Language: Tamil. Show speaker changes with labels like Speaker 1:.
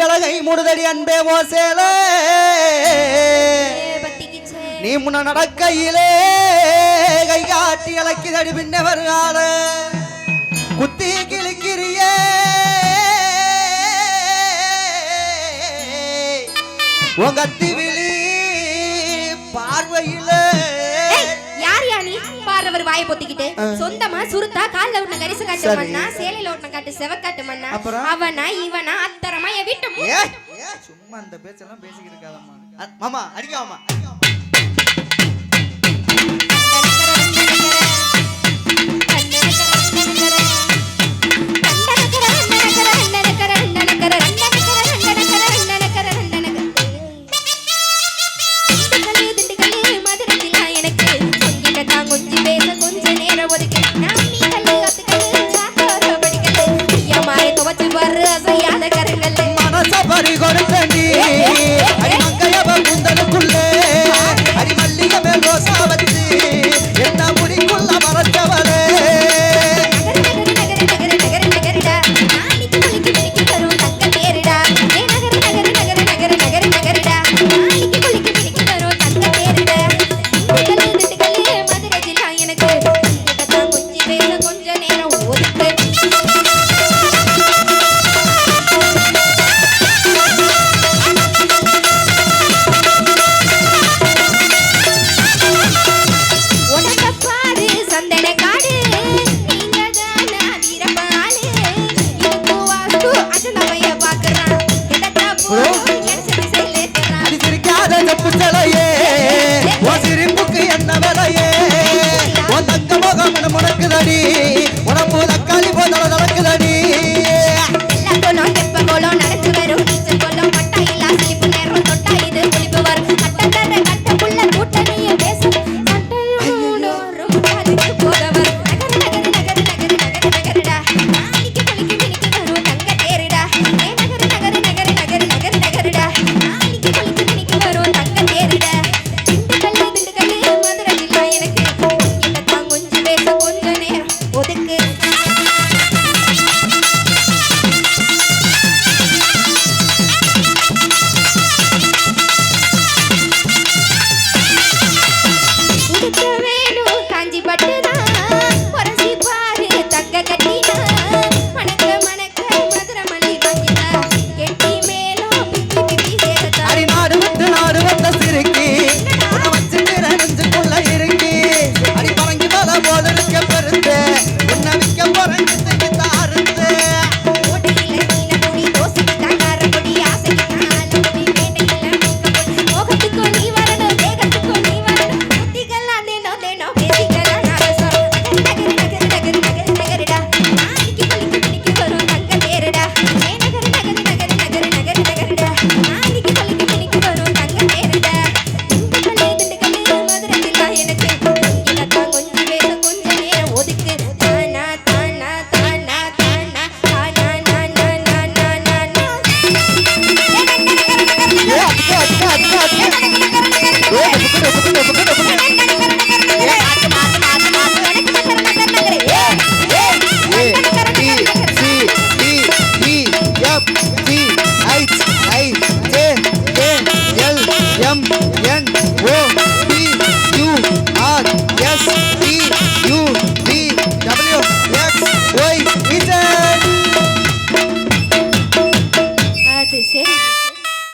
Speaker 1: அழகை மூடுதடி அன்பே ஓ சேலே.
Speaker 2: ஏ, பத்திக்கிச்சே.
Speaker 1: நீ முன்ன நடக்கையிலே கை காட்டி இலக்கிதடி பின்ன வருகால குத்தி கிழிக்கிறியே. உன்
Speaker 2: வாயை பொத்திக்கிட்டு சொந்தமா சுருத்தா கால்ல ஒண்ணு கரிசு காட்டு. மண்ணா சேலையில ஒண்ணு காட்டு செவக்காட்டு மண்ணா? அவனா இவனா அத்தரமா என் வீட்டு
Speaker 1: சும்மா அந்த பேச்செல்லாம் பேசிக்கிட்டு இருக்காதம்மா மாமா அடிக்காமா বাড়ি ঘরে